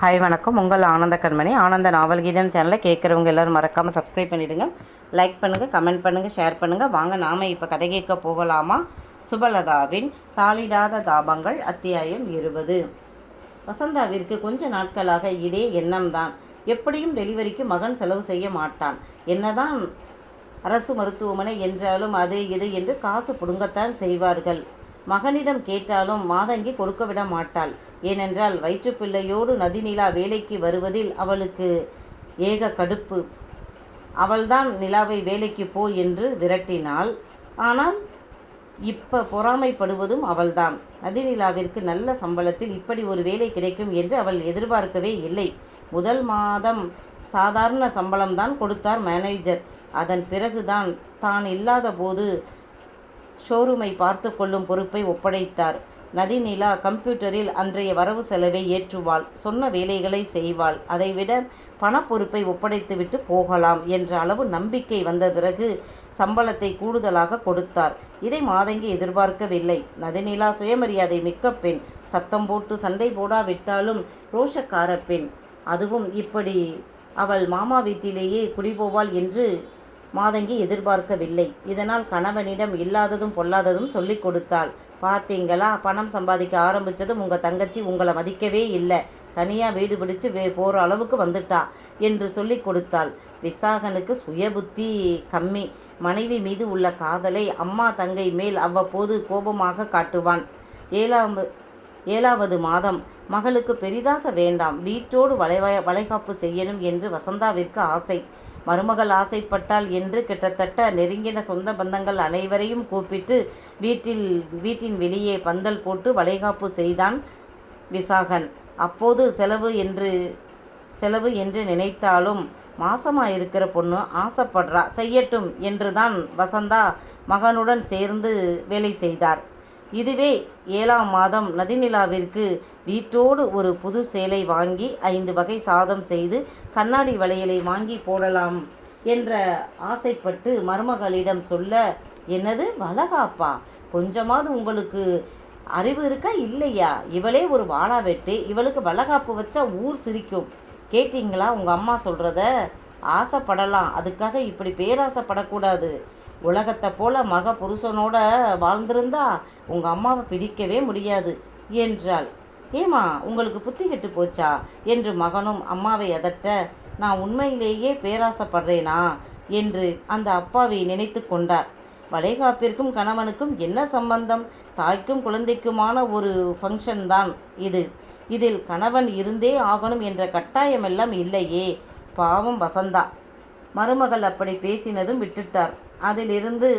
Hi வணக்கம். உங்கள் ஆனந்த கண்மணி ஆனந்த நாவல் கீதம் சேனலை கேட்குறவங்க எல்லோரும் மறக்காமல் சப்ஸ்கிரைப் பண்ணிவிடுங்க லைக் பண்ணுங்கள் கமெண்ட் பண்ணுங்கள் ஷேர் பண்ணுங்கள் வாங்க நாம் இப்போ கதை கேட்க போகலாமா? சுபலதாவின் தாளிடாத தாபங்கள் அத்தியாயம் இருபது. வசந்தாவிற்கு கொஞ்ச நாட்களாக இதே எண்ணம்தான். எப்படியும் டெலிவரிக்கு மகன் செலவு செய்ய மாட்டான். என்னதான் அரசு மருத்துவமனை என்றாலும் அது இது என்று காசு பிடுங்கத்தான் செய்வார்கள். மகனிடம் கேட்டாலும் மாதங்கி கொடுக்க விட மாட்டாள். ஏனென்றால் வயிற்றுப்பிள்ளையோடு நதிநிலா வேலைக்கு வருவதில் அவளுக்கு ஏக கடுப்பு. அவள்தான் நிலாவை வேலைக்கு போ என்று விரட்டினாள். ஆனால் இப்போ பொறாமைப்படுவதும் அவள்தான். நதிநிலாவிற்கு நல்ல சம்பளத்தில் இப்படி ஒரு வேலை கிடைக்கும் என்று அவள் எதிர்பார்க்கவே இல்லை. முதல் மாதம் சாதாரண சம்பளம்தான் கொடுத்தார் மேனேஜர். அதன் பிறகுதான் தான் இல்லாத போது ஷோரூமை பார்த்து கொள்ளும் பொறுப்பை ஒப்படைத்தார். நதிநிலா கம்ப்யூட்டரில் அன்றைய வரவு செலவை ஏற்றுவாள். சொன்ன வேலைகளை செய்வாள். அதைவிட பணப்பொறுப்பை ஒப்படைத்துவிட்டு போகலாம் என்ற அளவு நம்பிக்கை வந்த பிறகு சம்பளத்தை கூடுதலாக கொடுத்தார். இதை மாதங்கி எதிர்பார்க்கவில்லை. நதிநிலா சுயமரியாதை மிக்க பெண். சத்தம் போட்டு சண்டை போடாவிட்டாலும் ரோஷக்கார பெண். அதுவும் இப்படி. அவள் மாமா வீட்டிலேயே குடிபோவாள் என்று மாதங்கி எதிர்பார்க்கவில்லை. இதனால் கணவனிடம் இல்லாததும் பொல்லாததும் சொல்லிக் கொடுத்தாள். பார்த்தீங்களா? பணம் சம்பாதிக்க ஆரம்பித்ததும் உங்கள் தங்கச்சி உங்களை மதிக்கவே இல்லை. தனியாக வீடு பிடிச்சு வே போகிற அளவுக்கு வந்துட்டா என்று சொல்லி கொடுத்தாள். விசாகனுக்கு சுயபுத்தி கம்மி. மனைவி மீது உள்ள காதலை அம்மா தங்கை மேல் அவ்வப்போது கோபமாக காட்டுவான். ஏழாம் ஏழாவது மாதம். மகளுக்கு பெரிதாக வேண்டாம். வீட்டோடு வளைவ வளைகாப்பு செய்யணும் என்று வசந்தாவிற்கு ஆசை. மருமகள் ஆசைப்பட்டாள் என்று கிட்டத்தட்ட நெருங்கின சொந்த பந்தங்கள் அனைவரையும் கூப்பிட்டு வீட்டில் வீட்டின் வெளியே பந்தல் போட்டு வளைகாப்பு செய்தான் விசாகன். அப்போது செலவு என்று செலவு என்று நினைத்தாலும் மாசமாக இருக்கிற பொண்ணு ஆசைப்படுறா செய்யட்டும் என்றுதான் வசந்தா மகனுடன் சேர்ந்து வேலை செய்தார். இதுவே ஏழாம் மாதம் நதிநிலாவிற்கு வீட்டோடு ஒரு புது சேலை வாங்கி ஐந்து வகை சாதம் செய்து கண்ணாடி வளையலை வாங்கி போடலாம் என்ற ஆசைப்பட்டு மருமகளிடம் சொல்ல என்னது வளகாப்பா? கொஞ்சமாவது உங்களுக்கு அறிவு இருக்கா இல்லையா? இவளே ஒரு வாழா வெட்டு இவளுக்கு வளகாப்பு வச்சா ஊர் சிரிக்கும். கேட்டிங்களா உங்கள் அம்மா சொல்கிறத ஆசைப்படலாம் அதுக்காக இப்படி பேராசைப்படக்கூடாது. உலகத்தை போல மக புருஷனோட வாழ்ந்திருந்தா உங்கள் அம்மாவை பிடிக்கவே முடியாது என்றாள். ஏமா உங்களுக்கு புத்தி கெட்டு போச்சா? என்று மகனும் அம்மாவை அதட்ட நான் உண்மையிலேயே பேராசைப்படுறேனா? என்று அந்த அப்பாவை நினைத்து கொண்டார். வளைகாப்பிற்கும் கணவனுக்கும் என்ன சம்பந்தம்? தாய்க்கும் குழந்தைக்குமான ஒரு ஃபங்க்ஷன் தான் இது. இதில் கணவன் இருந்தே ஆகணும் என்ற கட்டாயமெல்லாம் இல்லையே. பாவம் வசந்தா. மருமகள் அப்படி பேசினதும் விட்டுட்டார். அதிலிருந்து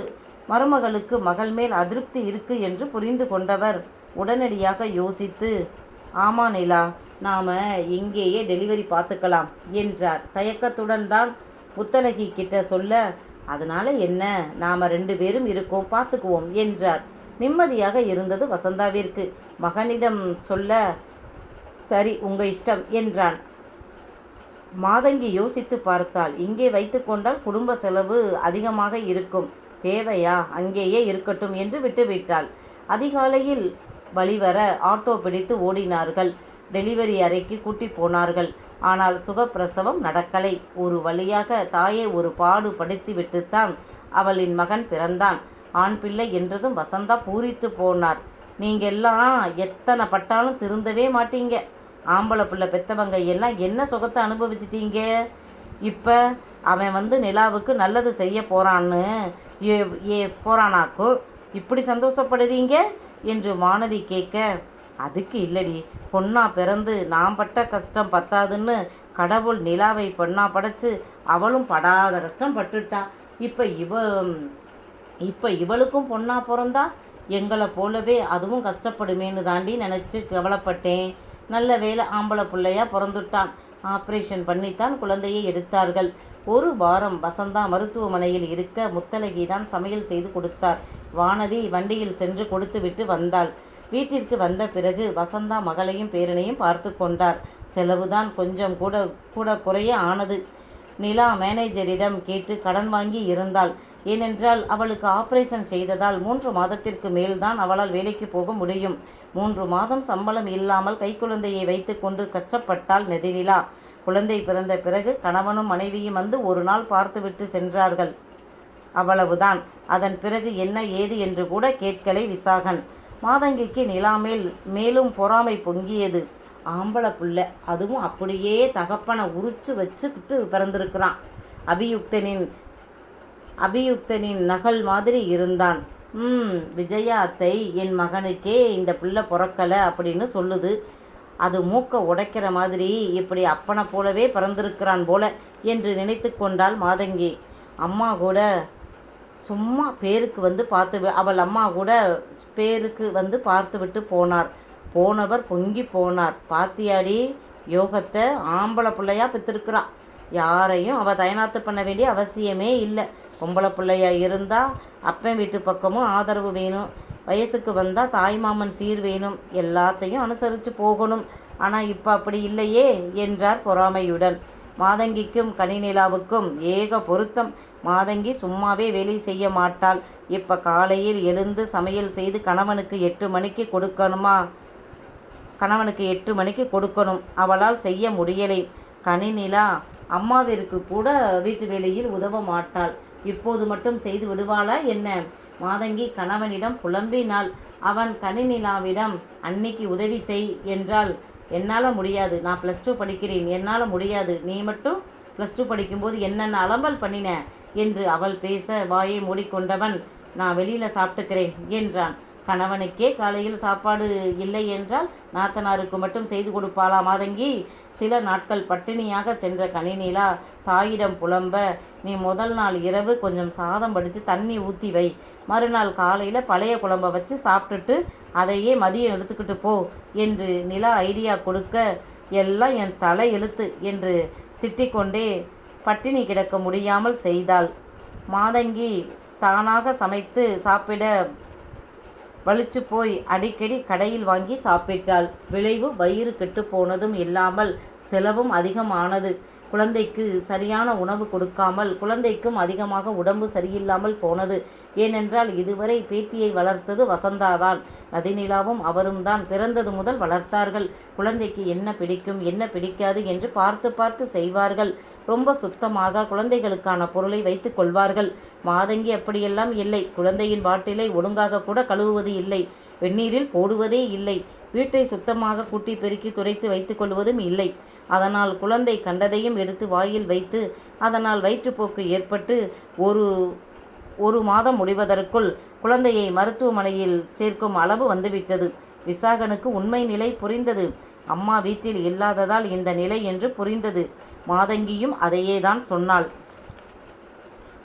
மருமகளுக்கு மகள் மேல் அதிருப்தி இருக்கு என்று புரிந்து கொண்டவர் உடனடியாக யோசித்து ஆமா நிலா நாம் இங்கேயே டெலிவரி பார்த்துக்கலாம் என்றார். தயக்கத்துடன் தான் புத்தலகி கிட்ட சொல்ல அதனால என்ன? நாம் ரெண்டு பேரும் இருக்கோம் பார்த்துக்குவோம் என்றார். நிம்மதியாக இருந்தது வசந்தாவிற்கு. மகனிடம் சொல்ல சரி உங்க இஷ்டம் என்றான். மாதங்கி யோசித்து பார்த்தாள் இங்கே வைத்துக்கொண்டால் குடும்ப செலவு அதிகமாக இருக்கும். தேவையா? அங்கேயே இருக்கட்டும் என்று விட்டுவிட்டாள். அதிகாலையில் வழிவர ஆட்டோ பிடித்து ஓடினார்கள். டெலிவரி அறைக்கு கூட்டி போனார்கள். ஆனால் சுகப்பிரசவம் நடக்கலை. ஒரு வழியாக தாயை ஒரு பாடு படுத்தி விட்டுத்தான் அவளின் மகன் பிறந்தான். ஆண் பிள்ளை என்றதும் வசந்தா பூரித்து போனார். நீங்கெல்லாம் எத்தனை பட்டாலும் திருந்தவே மாட்டீங்க. ஆம்பளை பிள்ளை பெத்தவங்க எல்லாம் என்ன சுகத்தை அனுபவிச்சிட்டீங்க? இப்போ அவன் வந்து நிலாவுக்கு நல்லது செய்ய போகிறான்னு ஏ ஏ போகிறானாக்கோ இப்படி சந்தோஷப்படுறீங்க? என்று வானதி கேட்க அதுக்கு இல்லடி பொண்ணா பிறந்து நான் பட்ட கஷ்டம் பத்தாதுன்னு கடவுள் நிலாவை பொண்ணா படைச்சு அவளும் படாத கஷ்டம் பட்டுட்டா. இப்போ இவ இப்போ இவளுக்கும் பொண்ணா பிறந்தா எங்களை போலவே அதுவும் கஷ்டப்படுமேன்னு தாண்டி நினச்சி கவலைப்பட்டேன். நல்ல வேலை ஆம்பளை பிள்ளையா பிறந்துட்டான். ஆப்ரேஷன் பண்ணித்தான் குழந்தையை எடுத்தார்கள். ஒரு வாரம் வசந்தா மருத்துவமனையில் இருக்க முத்தலகி தான் சமையல் செய்து கொடுத்தார். வானதி வண்டியில் சென்று கொடுத்துவிட்டு வந்தாள். வீட்டிற்கு வந்த பிறகு வசந்தா மகளையும் பேரனையும் பார்த்து கொண்டார். செலவுதான் கொஞ்சம் கூட கூட குறைய ஆனது. நிலா மேனேஜரிடம் கேட்டு கடன் வாங்கி இருந்தாள். ஏனென்றால் அவளுக்கு ஆபரேஷன் செய்ததால் மூன்று மாதத்திற்கு மேல்தான் அவளால் வேலைக்கு போக முடியும். மூன்று மாதம் சம்பளம் இல்லாமல் கைக்குழந்தையை வைத்துக்கொண்டு கஷ்டப்பட்டால் நெதிரிலா குழந்தை பிறந்த பிறகு கணவனும் மனைவியும் வந்து ஒரு நாள் பார்த்துவிட்டு சென்றார்கள். அவ்வளவுதான். அதன் பிறகு என்ன ஏது என்று கூட கேட்கலை விசாகன். மாதங்கிக்கு நிலாமேல் மேலும் பொறாமை பொங்கியது. ஆம்பளை புள்ள. அதுவும் அப்படியே தகப்பனை உரிச்சு வச்சுக்கிட்டு பிறந்திருக்கிறான். அபியுக்தனின் அபியுக்தனின் நகல் மாதிரி இருந்தான். ம் விஜயா அத்தை என் மகனுக்கே இந்த பிள்ளை பிறக்கலை அப்படின்னு சொல்லுது. அது மூக்க உடைக்கிற மாதிரி இப்படி அப்பனை போலவே பிறந்திருக்கிறான் போல என்று நினைத்து கொண்டாள் மாதங்கி. அம்மா கூட சும்மா பேருக்கு வந்து பார்த்து அவள் அம்மா கூட பேருக்கு வந்து பார்த்து விட்டு போனார். போனவர் பொங்கி போனார். பாத்தியாடி யோகத்தை ஆம்பளை பிள்ளையாக பெற்றிருக்கிறா யாரையும் அவள் தயனாத்து பண்ண வேண்டிய அவசியமே இல்லை. பொம்பளை பிள்ளையா இருந்தால் அப்பன் வீட்டு பக்கமும் ஆதரவு வேணும். வயசுக்கு வந்தால் தாய் மாமன் சீர் வேணும். எல்லாத்தையும் அனுசரித்து போகணும். ஆனால் இப்போ அப்படி இல்லையே என்றார் பொறாமையுடன். மாதங்கிக்கும் கனிநிலாவுக்கும் ஏக பொருத்தம். மாதங்கி சும்மாவே வேலை செய்ய மாட்டாள். இப்போ காலையில் எழுந்து சமையல் செய்து கணவனுக்கு எட்டு மணிக்கு கொடுக்கணுமா? கணவனுக்கு எட்டு மணிக்கு கொடுக்கணும். அவளால் செய்ய முடியலை. கனிநிலா அம்மாவிற்கு கூட வீட்டு வேலையில் உதவ மாட்டாள். இப்போது மட்டும் செய்து விடுவாளா என்ன? மாதங்கி கணவனிடம் புலம்பினாள். அவன் கணினிலாவிடம் அன்னைக்கு உதவி செய் என்றால் என்னால் முடியாது. நான் ப்ளஸ் டூ படிக்கிறேன். என்னால் முடியாது. நீ மட்டும் ப்ளஸ் டூ படிக்கும்போது என்னென்ன அலம்பல் பண்ணின? என்று அவள் பேச வாயை மூடிக்கொண்டவன் நான் வெளியில் சாப்பிட்டுக்கிறேன் என்றான். கணவனுக்கே காலையில் சாப்பாடு இல்லை என்றால் நாத்தனாருக்கு மட்டும் செய்து கொடுப்பாளா மாதங்கி? சில நாட்கள் பட்டினியாக சென்ற கனிநிலா தாயிடம் புலம்ப நீ முதல் நாள் இரவு கொஞ்சம் சாதம் படித்து தண்ணி ஊற்றி வை. மறுநாள் காலையில் பழைய குழம்ப வச்சு சாப்பிட்டுட்டு அதையே மதியம் எடுத்துக்கிட்டு போ என்று நிலா ஐடியா கொடுக்க எல்லாம் என் தலை எழுத்து என்று திட்டிக்கொண்டே பட்டினி கிடக்க முடியாமல் செய்தாள். மாதங்கி தானாக சமைத்து சாப்பிட வலிச்சு போய் அடிக்கடி கடையில் வாங்கி சாப்பிட்டாள். விளைவு வயிறு கெட்டு போனதும் இல்லாமல் செலவும் அதிகமானது. குழந்தைக்கு சரியான உணவு கொடுக்காமல் குழந்தைக்கும் அதிகமாக உடம்பு சரியில்லாமல் போனது. ஏனென்றால் இதுவரை பேத்தியை வளர்த்தது வசந்தாதான் நதிநிலாவும் அவரும் தான் பிறந்தது முதல் வளர்த்தார்கள். குழந்தைக்கு என்ன பிடிக்கும் என்ன பிடிக்காது என்று பார்த்து பார்த்து செய்வார்கள். ரொம்ப சுத்தமாக குழந்தைகளுக்கான பொருளை வைத்துக் கொள்வார்கள். மாதங்கி அப்படியெல்லாம் இல்லை. குழந்தையின் பாட்டிலை ஒழுங்காக கூட கழுவுவது இல்லை. வெந்நீரில் போடுவதே இல்லை. வீட்டை சுத்தமாக கூட்டி பெருக்கி துடைத்து வைத்துக் கொள்வதும் இல்லை. அதனால் குழந்தை கண்டதையும் எடுத்து வாயில் வைத்து அதனால் வயிற்றுப்போக்கு ஏற்பட்டு ஒரு ஒரு மாதம் முடிவதற்குள் குழந்தையை மருத்துவமனையில் சேர்க்கும் அளவு வந்துவிட்டது. விசாகனுக்கு உண்மை நிலை புரிந்தது. அம்மா வீட்டில் இல்லாததால் இந்த நிலை என்று புரிந்தது. மாதங்கியும் அதையே தான் சொன்னாள்.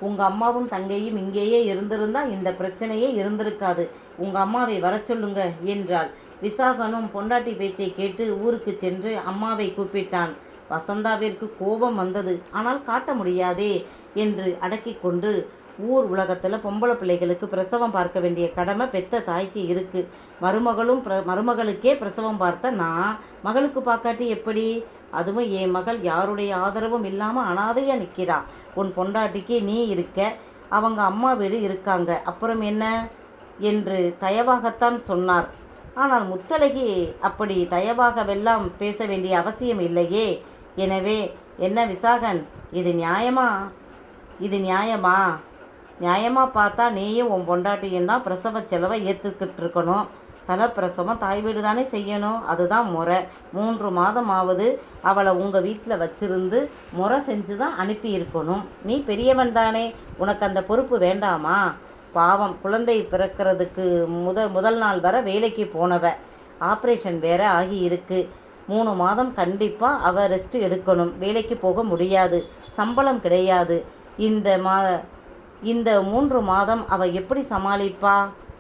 உங்கள் அம்மாவும் தங்கையும் இங்கேயே இருந்திருந்தால் இந்த பிரச்சனையே இருந்திருக்காது. உங்கள் அம்மாவை வர சொல்லுங்க என்றாள். விசாகனும் பொண்டாட்டி பேச்சை கேட்டு ஊருக்கு சென்று அம்மாவை கூப்பிட்டான். வசந்தாவிற்கு கோபம் வந்தது. ஆனால் காட்ட முடியாதே என்று அடக்கி கொண்டு ஊர் உலகத்தில் பொம்பளை பிள்ளைகளுக்கு பிரசவம் பார்க்க வேண்டிய கடமை பெத்த தாய்க்கு இருக்குது மருமகளும் பிர மருமகளுக்கே பிரசவம் பார்த்த நான் மகளுக்கு பார்க்காட்டி எப்படி? அதுவும் என் மகள் யாருடைய ஆதரவும் இல்லாமல் அனாதையாக நிற்கிறா உன் பொண்டாட்டிக்கு நீ இருக்க அவங்க அம்மா வீடு இருக்காங்க. அப்புறம் என்ன? என்று தயவாகத்தான் சொன்னார். ஆனால் முத்தழகி அப்படி தயவாகவெல்லாம் பேச வேண்டிய அவசியம் இல்லையே. எனவே என்ன விசாகன் இது நியாயமா? இது நியாயமா? நியாயமாக பார்த்தா நீயும் உன் பொண்டாட்டியும் தான் பிரசவ செலவை ஏற்றுக்கிட்டு இருக்கணும் தலைப்பிரசவம் தாய் வீடு தானே செய்யணும். அதுதான் முறை. மூன்று மாதம் ஆவது அவளை உங்கள் வீட்டில் வச்சிருந்து முறை செஞ்சு தான் அனுப்பி இருக்கணும் நீ பெரியவன் தானே உனக்கு அந்த பொறுப்பு வேண்டாமா? பாவம் குழந்தை பிறக்கிறதுக்கு முத முதல் நாள் வர வேலைக்கு போனவ. ஆப்ரேஷன் வேற ஆகி இருக்கு. மூணு மாதம் கண்டிப்பாக அவ ரெஸ்ட் எடுக்கணும். வேலைக்கு போக முடியாது. சம்பளம் கிடையாது. இந்த மா இந்த மூன்று மாதம் அவ எப்படி சமாளிப்பா?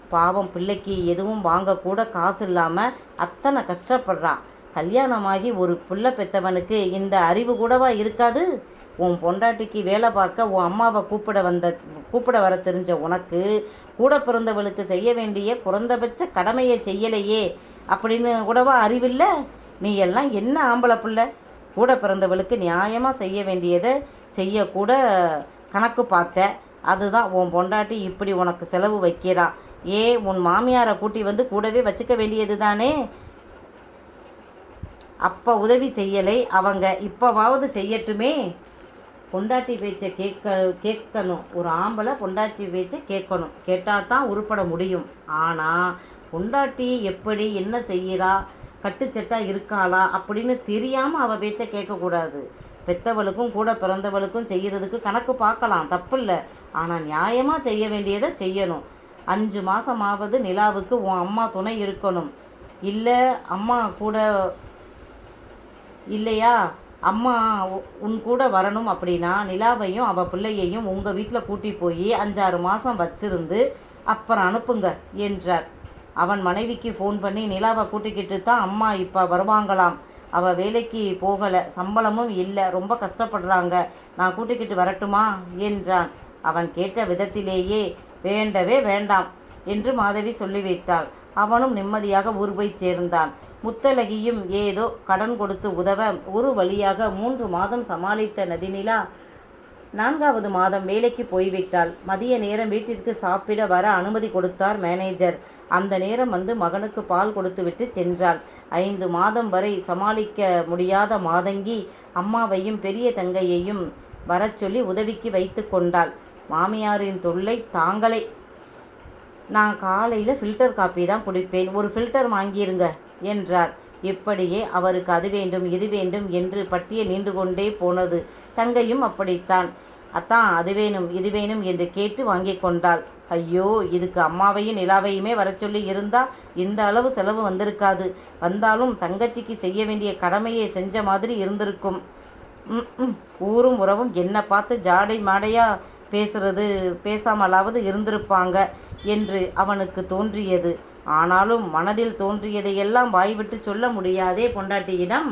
பாவம் பிள்ளைக்கு எதுவும் வாங்கக்கூட காசு இல்லாமல் அத்தனை கஷ்டப்படுறா. கல்யாணமாகி ஒரு புள்ள பெத்தவனுக்கு இந்த அறிவு கூடவா இருக்காது? உன் பொண்டாட்டிக்கு வேலை பார்க்க உன் அம்மாவை கூப்பிட வந்த கூப்பிட வர தெரிஞ்ச உனக்கு கூட பிறந்தவளுக்கு செய்ய வேண்டிய குறைந்தபட்ச கடமையை செய்யலையே அப்படின்னு கூடவா அறிவில்லை? நீ எல்லாம் என்ன ஆம்பளை பிள்ளை? கூட பிறந்தவளுக்கு நியாயமாக செய்ய வேண்டியதை செய்யக்கூட கணக்கு பார்த்த. அதுதான் உன் பொண்டாட்டி இப்படி உனக்கு செலவு வைக்கிறா. ஏ உன் மாமியாரை கூட்டி வந்து கூடவே வச்சுக்க வேண்டியது தானே? அப்போ உதவி செய்யலை. அவங்க இப்போவாவது செய்யட்டுமே? பொண்டாட்டி பேச்சை கேட்க கேட்கணும். ஒரு ஆம்பளை பொண்டாட்டி பேச்சை கேட்கணும். கேட்டால் தான் உருப்பட முடியும். ஆனால் பொண்டாட்டி எப்படி என்ன செய்கிறா? கட்டுச்சட்டாக இருக்காளா? அப்படின்னு தெரியாமல் அவள் பேச்சை கேட்கக்கூடாது. பெத்தவளுக்கும் கூட பிறந்தவளுக்கும் செய்கிறதுக்கு கணக்கு பார்க்கலாம். தப்பில்லை. ஆனால் நியாயமாக செய்ய வேண்டியதை செய்யணும். அஞ்சு மாதமாவது நிலாவுக்கு உன் அம்மா துணை இருக்கணும். இல்லை அம்மா கூட இல்லையா? அம்மா உன் கூட வரணும் அப்படின்னா நிலாவையும் அவள் பிள்ளையையும் உங்கள் வீட்டில் கூட்டி போய் அஞ்சாறு மாதம் வச்சிருந்து அப்புறம் அனுப்புங்க என்றார். அவன் மனைவிக்கு ஃபோன் பண்ணி நிலாவை கூட்டிக்கிட்டு தான் அம்மா இப்போ வருவாங்களாம். அவள் வேலைக்கு போகலை சம்பளமும் இல்லை ரொம்ப கஷ்டப்படுறாங்க. நான் கூட்டிக்கிட்டு வரட்டுமா? என்றான். அவன் கேட்ட விதத்திலேயே வேண்டவே வேண்டாம் என்று மாதவி சொல்லி வைத்தாள் அவனும் நிம்மதியாக ஊர் போய் சேர்ந்தான். முத்தலகியும் ஏதோ கடன் கொடுத்து உதவ ஒரு வழியாக மூன்று மாதம் சமாளித்த நதிநிலா நான்காவது மாதம் வேலைக்கு போய்விட்டாள். மதிய நேரம் வீட்டிற்கு சாப்பிட வர அனுமதி கொடுத்தார் மேனேஜர். அந்த நேரம் வந்து மகனுக்கு பால் கொடுத்துவிட்டு சென்றாள். ஐந்து மாதம் வரை சமாளிக்க முடியாத மாதங்கி அம்மாவையும் பெரிய தங்கையையும் வரச் சொல்லி உதவிக்கு வைத்து கொண்டாள். மாமியாரின் தொல்லை தாங்களே. நான் காலையில் ஃபில்டர் காப்பி தான் குடிப்பேன். ஒரு ஃபில்டர் வாங்கிருங்க. என்றார். இப்படியே அவருக்கு அது வேண்டும் இது வேண்டும் என்று பட்டியல் நீண்டு கொண்டே போனது. தங்கையும் அப்படித்தான். அத்தான் அது வேணும் இது வேணும் என்று கேட்டு வாங்கி கொண்டாள். ஐயோ இதுக்கு அம்மாவையும் நிலாவையுமே வர சொல்லி இருந்தா இந்த அளவு செலவு வந்திருக்காது. வந்தாலும் தங்கச்சிக்கு செய்ய வேண்டிய கடமையை செஞ்ச மாதிரி இருந்திருக்கும். ஊரும் உறவும் என்னை பார்த்து ஜாடை மாடையா பேசுறது பேசாமலாவது இருந்திருப்பாங்க என்று அவனுக்கு தோன்றியது. ஆனாலும் மனதில் தோன்றியதையெல்லாம் வாய்விட்டு சொல்ல முடியாதே பொண்டாட்டியிடம்.